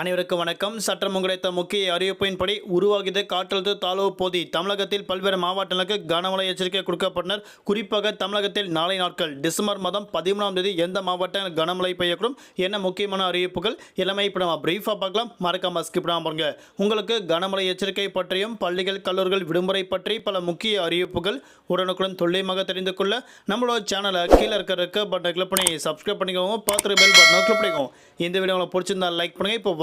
அனைவருக்கும் வணக்கம். சட்டம் கிடைத்த முக்கிய அறிவிப்பின்படி உருவாகிய காற்றழுத்த தாழ்வு போதி தமிழகத்தில் பல்வேறு மாவட்டங்களுக்கு கனமழை எச்சரிக்கை கொடுக்கப்பட்டனர். குறிப்பாக தமிழகத்தில் நாளை நாட்கள் டிசம்பர் மாதம் பதிமூணாம் தேதி எந்த மாவட்டம் கனமழை பெய்யக்கூடும் என்ன முக்கியமான அறிவிப்புகள் எல்லாமே இப்போ நம்ம பிரீஃபாக பார்க்கலாம். மறக்காம ஸ்கிப் பண்ணாம பாருங்க. உங்களுக்கு கனமழை எச்சரிக்கை பற்றியும் பள்ளிகள் கல்லூரிகள் விடுமுறை பற்றி பல முக்கிய அறிவிப்புகள் உடனுக்குடன் துல்லியமாக தெரிந்து கொள்ள நம்மளோட சேனலை கீழே இருக்கிற இருக்க பட்டனை கிளிக் பண்ணி சப்ஸ்கிரைப் பண்ணிக்கோங்க. பார்த்துட்டு பெல் பட்டனை கிளிக் பண்ணிக்கோங்க. இந்த வீடியோ உங்களுக்கு பிடிச்சிருந்தா லைக் பண்ணுங்க. இப்போ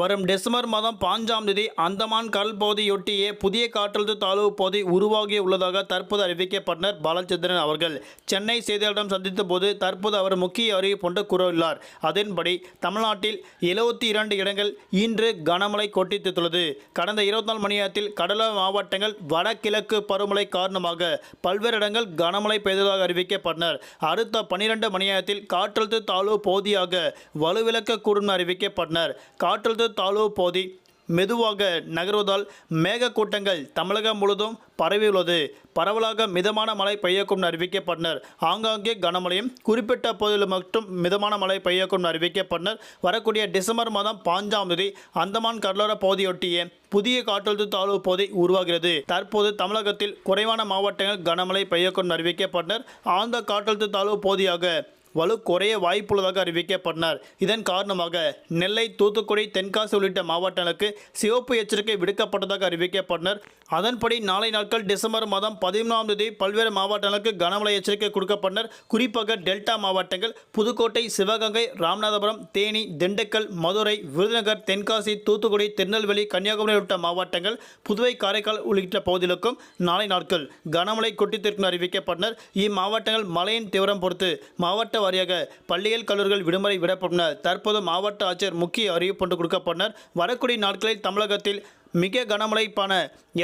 வரும் டிசம்பர் மாதம் பாஞ்சாம் தேதி அந்தமான் கடல் பகுதியொட்டியே புதிய காற்றழுத்த தாழ்வு பகுதி உருவாகி உள்ளதாக தற்போது அறிவிக்கப்பட்டனர் பாலச்சந்திரன் அவர்கள். சென்னை செய்தியாளரிடம் சந்தித்த போது தற்போது அவர் முக்கிய அறிவிப்பு ஒன்று கூறியுள்ளார் அதன்படி தமிழ்நாட்டில் எழுபத்தி இரண்டு இடங்கள் இன்று கனமழை கொட்டித்துள்ளது. கடந்த இருபத்தி நாலு மணி நேரத்தில் கடலோர மாவட்டங்கள் வடகிழக்கு பருவமழை காரணமாக பல்வேறு இடங்கள் கனமழை பெய்ததாக அறிவிக்கப்பட்டனர். அடுத்த பனிரெண்டு மணி நேரத்தில் காற்றழுத்த தாழ்வு பகுதியாக வலுவிழக்கக்கூடும் என அறிவிக்கப்பட்டனர். காற்றழுத்த தாழ்வு பகுதி மெதுவாக நகர்வதால் மேகக்கூட்டங்கள் தமிழகம் முழுவதும் பரவியுள்ளது. பரவலாக மிதமான மழை பெய்யக்கும் அறிவிக்கப்பட்டனர். ஆங்காங்கே கனமழையும் குறிப்பிட்ட பகுதியில் மட்டும் மிதமான மழை பெய்யக்கும் அறிவிக்கப்பட்டனர். வரக்கூடிய டிசம்பர் மாதம் பாஞ்சாம் தேதி அந்தமான் கடலோர பகுதியொட்டிய புதிய காற்றழுத்த தாழ்வு பகுதி உருவாகிறது. தற்போது தமிழகத்தில் குறைவான மாவட்டங்கள் கனமழை பெய்யக்கும் அறிவிக்கப்பட்டனர். ஆழ்ந்த காற்றழுத்த தாழ்வு பகுதியாக வலு குறைய வாய்ப்புள்ளதாக அறிவிக்கப்பட்டனர் இதன் காரணமாக நெல்லை தூத்துக்குடி தென்காசி உள்ளிட்ட மாவட்டங்களுக்கு சிவப்பு எச்சரிக்கை விடுக்கப்பட்டதாக அறிவிக்கப்பட்டனர். அதன்படி நாளை நாட்கள் டிசம்பர் மாதம் பதிமூணாம் தேதி பல்வேறு மாவட்டங்களுக்கு கனமழை எச்சரிக்கை கொடுக்கப்பட்டனர். குறிப்பாக டெல்டா மாவட்டங்கள் புதுக்கோட்டை சிவகங்கை ராமநாதபுரம் தேனி திண்டுக்கல் மதுரை விருதுநகர் தென்காசி தூத்துக்குடி திருநெல்வேலி கன்னியாகுமரி உள்ளிட்ட மாவட்டங்கள் புதுவை காரைக்கால் உள்ளிட்ட பகுதிகளுக்கும் நாளை நாட்கள் கனமழை கொட்டித்திற்கும் அறிவிக்கப்பட்டனர். இம்மாவட்டங்கள் மழையின் தீவிரம் பொறுத்து மாவட்ட வாரியாக பள்ளிகள் கல்லூரிகள் விடுமுறை விடப்பட்டனர். தற்போது மாவட்ட ஆட்சியர் முக்கிய அறிவிப்பு கொடுக்கப்பட்டனர். வரக்கூடிய நாட்களில் தமிழகத்தில் மிக கனமழைப்பான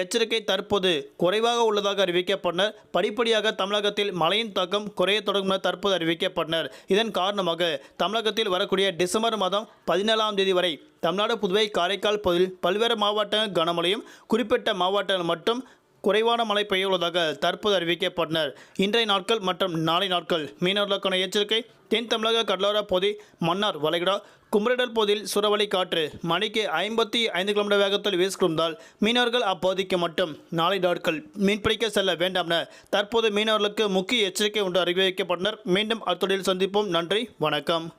எச்சரிக்கை தற்போது குறைவாக உள்ளதாக அறிவிக்கப்பட்டனர். படிப்படியாக தமிழகத்தில் மழையின் தாக்கம் குறைய தொடங்கும் என தற்போது அறிவிக்கப்பட்டனர். இதன் காரணமாக தமிழகத்தில் வரக்கூடிய டிசம்பர் மாதம் பதினேழாம் தேதி வரை தமிழ்நாடு புதுவை காரைக்கால் பகுதியில் பல்வேறு மாவட்ட கனமழையும் குறிப்பிட்ட மாவட்டங்கள் மட்டும் குறைவான மழை பெய்யுள்ளதாக தற்போது அறிவிக்கப்பட்டனர். இன்றைய நாட்கள் மற்றும் நாளை நாட்கள் மீனவர்களுக்கான எச்சரிக்கை தென் தமிழக கடலோர பகுதி மன்னார் வளைகுடா குமரிடல் பகுதியில் சுறவழி காற்று மணிக்கு ஐம்பத்தி ஐந்து கிலோமீட்டர் வேகத்தில் வீசிக்கொண்டால் மீனவர்கள் அப்பகுதிக்கு மட்டும் நாளை நாட்கள் மீன்பிடிக்க செல்ல வேண்டாம் என தற்போது மீனவர்களுக்கு முக்கிய எச்சரிக்கை ஒன்று அறிவிக்கப்பட்டனர். மீண்டும் அத்தொழில் சந்திப்போம். நன்றி வணக்கம்.